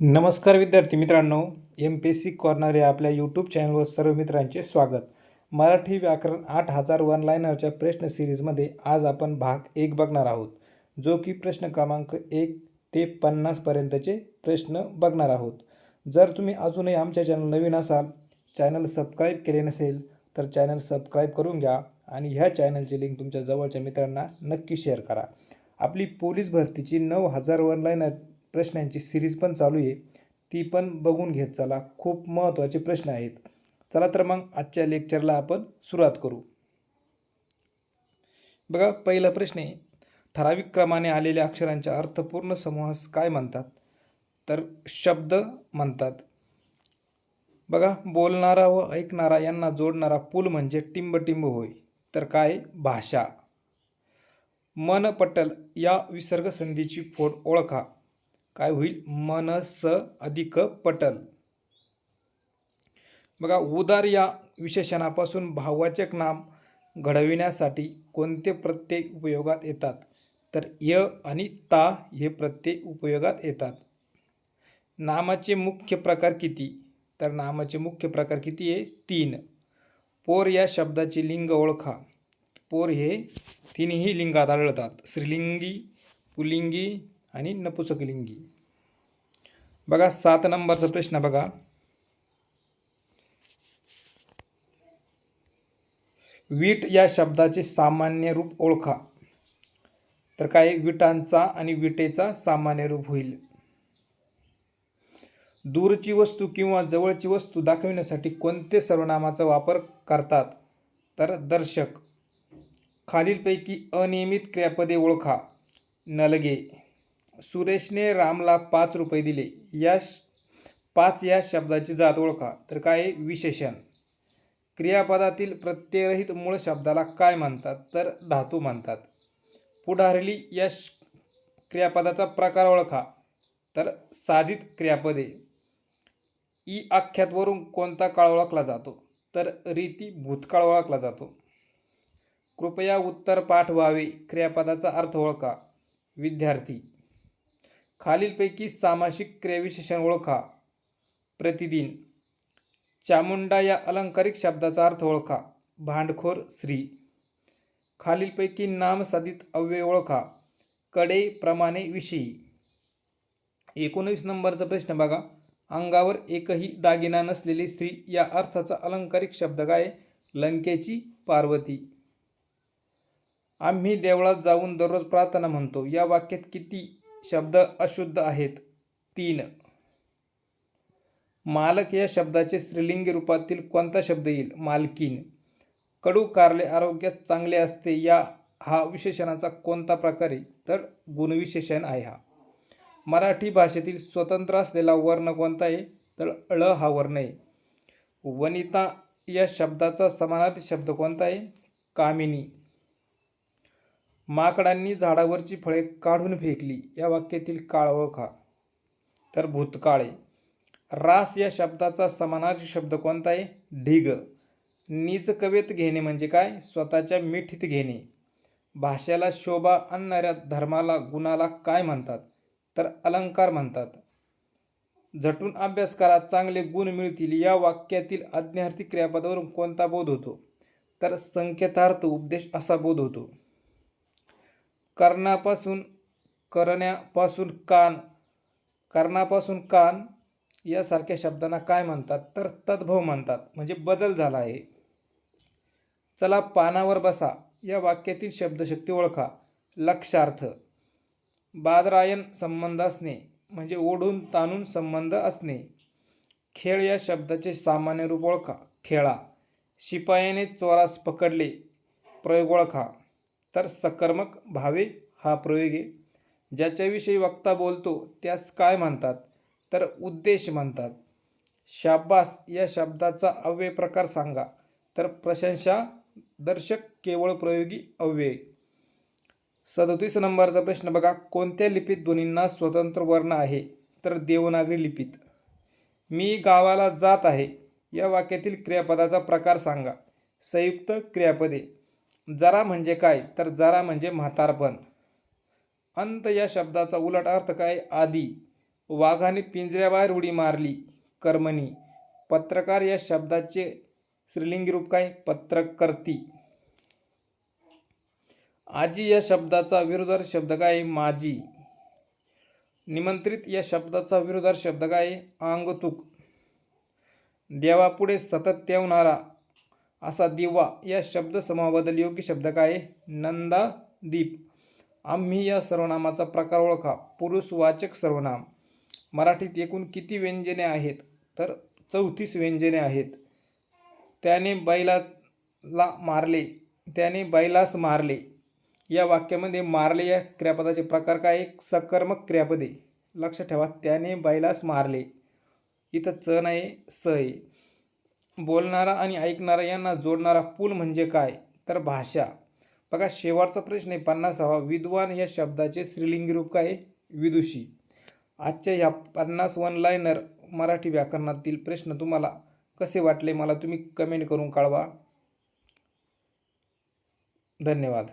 नमस्कार विद्यार्थी मित्रांनो M P S C corner या आपल्या यूट्यूब चॅनलवर सर्व मित्रांचे स्वागत. मराठी व्याकरण आठ हजार वन लायनरच्या प्रश्न सिरीजमध्ये आज आपण भाग एक बघणार आहोत जो की प्रश्न क्रमांक एक ते पन्नासपर्यंतचे प्रश्न बघणार आहोत. जर तुम्ही अजूनही आमच्या चॅनल नवीन असाल चॅनल सबस्क्राईब केले नसेल तर चॅनल सबस्क्राईब करून घ्या आणि ह्या चॅनलची लिंक तुमच्या जवळच्या मित्रांना नक्की शेअर करा. आपली पोलीस भरतीची नऊ हजार वन लाईनर प्रश्नांची सिरीज पण चालू आहे. ती पण बघून घेत चला. खूप महत्त्वाचे प्रश्न आहेत. चला तर मग आजच्या लेक्चरला आपण सुरुवात करू. बघा पहिला प्रश्न आहे. ठराविक क्रमाने आलेल्या अक्षरांच्या अर्थपूर्ण समूहास काय म्हणतात? तर शब्द म्हणतात. बघा बोलणारा व ऐकणारा यांना जोडणारा पूल म्हणजे टिंबटिंब होय. तर काय? भाषा. मन पटल या विसर्ग संधीची फोड ओळखा. काय होईल? मनस अधिक पटल बघा उदार या विशेषणापासून भाववाचक नाम घडविण्यासाठी कोणते प्रत्यय उपयोगात येतात? तर य आणि ता हे प्रत्यय उपयोगात येतात. नामाचे मुख्य प्रकार किती? तर नामाचे मुख्य प्रकार किती आहे? तीन. पोर या शब्दाचे लिंग ओळखा. पोर हे तीनही लिंगात आढळतात. स्त्रीलिंगी पुलिंगी आणि नपुसकलिंगी बघा सात नंबरचा प्रश्न बघा. वीट या शब्दाचे सामान्य रूप ओळखा. तर काय? विटांचा आणि विटेचा सामान्य रूप होईल. दूरची वस्तू किंवा जवळची वस्तू दाखविण्यासाठी कोणते सर्वनामाचा वापर करतात? तर दर्शक. खालीलपैकी अनियमित क्रियापदे ओळखा. नलगे. सुरेशने रामला पाच रुपये दिले. या पाच या शब्दाची जात ओळखा. तर काय आहे? विशेषण. क्रियापदातील प्रत्ययरहित मूळ शब्दाला काय म्हणतात तर धातू म्हणतात पुढारली या क्रियापदाचा प्रकार ओळखा. तर साधित क्रियापदे ई आख्यातवरून कोणता काळ ओळखला जातो? तर रीती भूतकाळ ओळखला जातो. कृपया उत्तर पाठ व्हावे. क्रियापदाचा अर्थ ओळखा. विद्यार्थी. खालीलपैकी सामासिक क्रियाविशेषण ओळखा. प्रतिदिन. चामुंडा या अलंकारिक शब्दाचा अर्थ ओळखा. भांडखोर स्त्री. खालीलपैकी नामसाधित अव्यय ओळखा. कडे प्रमाणे विषयी. एकोणवीस नंबरचा प्रश्न बघा. अंगावर एकही दागिना नसलेली स्त्री या अर्थाचा अलंकारिक शब्द काय? लंकेची पार्वती. आम्ही देवळात जाऊन दररोज प्रार्थना म्हणतो. या वाक्यात किती शब्द अशुद्ध आहेत. तीन. मालक या शब्दाचे स्त्रीलिंगी रूपातील कोणता शब्द येईल? मालकीन. कडू कारले आरोग्य चांगले असते या हा विशेषणाचा कोणता प्रकार आहे? तर गुणविशेषण आहे हा. मराठी भाषेतील स्वतंत्र असलेला वर्ण कोणता आहे? तर ळ हा वर्ण आहे. वनिता या शब्दाचा समानार्थी शब्द कोणता आहे? कामिनी. माकडांनी झाडावरची फळे काढून फेकली. या वाक्यातील काळ ओळखा. तर भूतकाळे. रास या शब्दाचा समानार्थी शब्द कोणता आहे? ढिग. नीच कवेत घेणे म्हणजे काय? स्वतःच्या मिठीत घेणे. भाषेला शोभा आणणाऱ्या धर्माला गुणाला काय म्हणतात? तर अलंकार म्हणतात. झटून अभ्यास करा चांगले गुण मिळतील. या वाक्यातील आज्ञार्थी क्रियापदावरून कोणता बोध होतो? तर संकेतार्थ उपदेश असा बोध होतो. कर्णापासून करण्यापासून कान कर्णापासून कान यासारख्या शब्दांना काय म्हणतात? तर तद्भव म्हणतात. म्हणजे बदल झाला आहे. चला पानावर बसा. या वाक्यातील शब्दशक्ती ओळखा. लक्षार्थ. बादरायण संबंध असणे म्हणजे ओढून ताणून संबंध असणे. खेळ या शब्दाचे सामान्य रूप ओळखा. खेळा. शिपायाने चोरास पकडले. प्रयोग ओळखा. तर सकर्मक भावे हा प्रयोग आहे. ज्याच्याविषयी वक्ता बोलतो त्यास काय म्हणतात? तर उद्देश म्हणतात. शाबास या शब्दाचा अव्यय प्रकार सांगा. तर प्रशंसा दर्शक केवळ प्रयोगी अव्यय. सदतीस नंबरचा प्रश्न बघा. कोणत्या लिपीत ध्वनींना स्वतंत्र वर्ण आहे? तर देवनागरी लिपीत. मी गावाला जात आहे. या वाक्यातील क्रियापदाचा प्रकार सांगा. संयुक्त क्रियापदे. जरा म्हणजे काय? तर जरा म्हणजे म्हातारपण. अंत या शब्दाचा उलट अर्थ काय? आधी वाघाने पिंजऱ्याबाहेर उडी मारली. कर्मणी. पत्रकार या शब्दाचे स्त्रीलिंगी रूप काय? पत्रकर्ती आजी या शब्दाचा विरोधार शब्द काय? माझी निमंत्रित या शब्दाचा विरोधार शब्द काय? आहे? आंगतुक. देवापुढे सतत तेवणारा असा दिवा या शब्दसमूहाबद्दल योग्य शब्द काय? नंदा दीप. आम्ही या सर्वनामाचा प्रकार ओळखा. पुरुषवाचक सर्वनाम. मराठीत एकूण किती व्यंजने आहेत? तर चौतीस व्यंजने आहेत. त्याने बैलाला मारले. त्याने बैलास मारले. या वाक्यामध्ये मारले या क्रियापदाचे प्रकार काय? एक सकर्मक क्रियापदे. लक्षात ठेवा. त्याने बैलास मारले. इथं च नाही स आहे. बोलणारा आणि ऐकणारा यांना जोडणारा पूल म्हणजे काय? तर भाषा. बघा शेवटचा प्रश्न आहे पन्नासावा. विद्वान या शब्दाचे स्त्रीलिंगी रूप काय आहे? विदुषी. आजच्या ह्या पन्नास वन लायनर मराठी व्याकरणातील प्रश्न तुम्हाला कसे वाटले मला तुम्ही कमेंट करून कळवा. धन्यवाद.